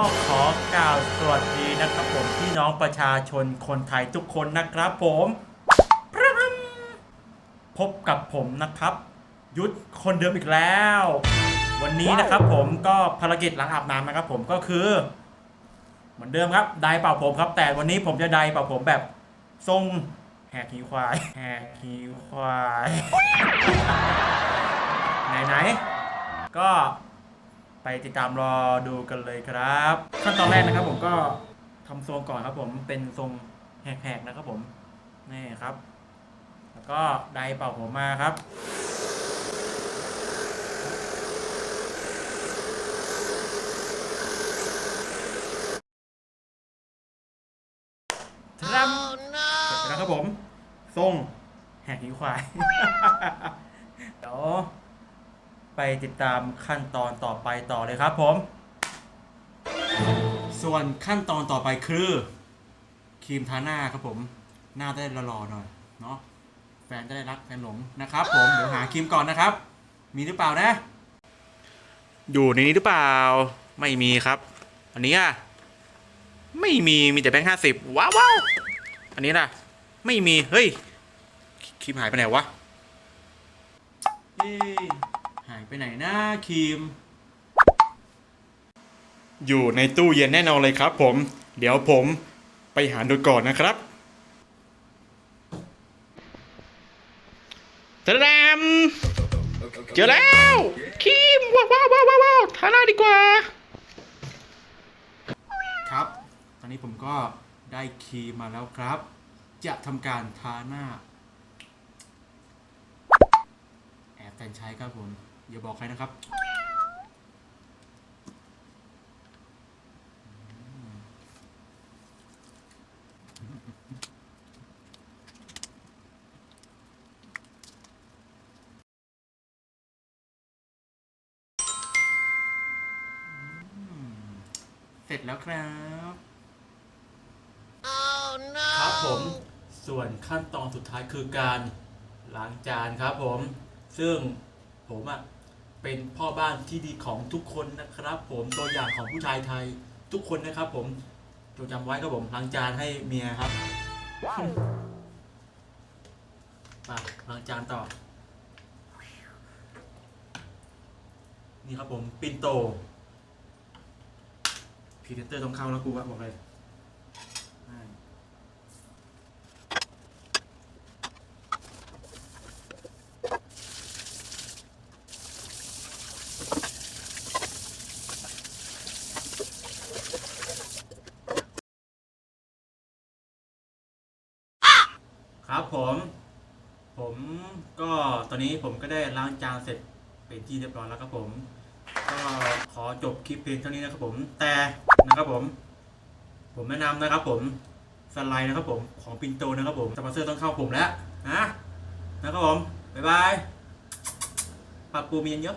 ็ขอกล่าวสวัสดีนะครับผมพี่น้องประชาชนคนไทยทุกคนนะครับผมพระรำพบกับผมนะครับ ยุทธคนเดิมอีกแล้ว วันนี้นะครับผมก็ภารกิจหลังอาบน้ำนะครับผมก็คือ เหมือนเดิมครับไดเป่าผมครับ แต่วันนี้ผมจะไดเป่าผมแบบทรงแหกหีควายแหกหีควายไหนไหนก็ ไปติดตามรอดูกันเลยครับ ขั้นตอนแรกนะครับผมก็ทำทรงก่อนครับผมเป็นทรงแหกๆนะครับผมนี่ครับ แล้วก็ไดร์เป่าผมมาครับทรัมเสร็จแล้วครับผม ทรงแหกหิวควาย เดี๋ยว ไปติดตามขั้นตอนต่อไปต่อเลยครับผม ส่วนขั้นตอนต่อไปคือครีมทาหน้าครับผมหน้าได้หล่อๆหน่อยเนาะแฟนจะได้รักแฟนหลงนะครับ ผมเดี๋ยวหาครีมก่อนนะครับ มีหรือเปล่านะ อยู่ในนี้หรือเปล่าไม่มีครับ อันนี้อะไม่มีมีแต่แบงค์ห้าสิบว้าวว้าวอันนี้ล่ะ ไม่มีเฮ้ยครีมหายไปไหนวะเอ๊ะ หายไปไหนนะครีม อยู่ในตู้เย็นแน่นอนเลยครับผม เดี๋ยวผมไปหาดูก่อนนะครับตะดามเจอแล้วครีมว้าวว้าวว้าวว้าวทาหน้าดีกว่า ครับ ตอนนี้ผมก็ได้ครีมมาแล้วครับ จะทำการทาหน้า แอบแฟนใช้ครับผม อย่าบอกใครนะครับ เสร็จแล้วครับครับผมส่วนขั้นตอนสุดท้ายคือการล้างจานครับผม ซึ่งผมอะ่ะ เป็นพ่อบ้านที่ดีของทุกคนนะครับ ผมตัวอย่างของผู้ชายไทยทุกคนนะครับ ผมจงจำไว้ครับผมล้างจานให้เมียครับไปล้างจานต่อ นี่ครับผมปินโตพรีเดเตอร์ต้องเข้าแล้วกูอะบอกเลยใช่ ครับผม ผมก็ตอนนี้ผมก็ได้ล้างจานเสร็จเป็นที่เรียบร้อยแล้วครับผม ก็ขอจบคลิปเพียงเท่านี้นะครับผม แต่นะครับผม ผมแนะนำนะครับผมสไลด์นะครับผมของปินโตนะครับผมสปอนเซอร์ต้องเข้าผมแล้วนะนะครับผม บ๊ายบายปากปูมีเยอะ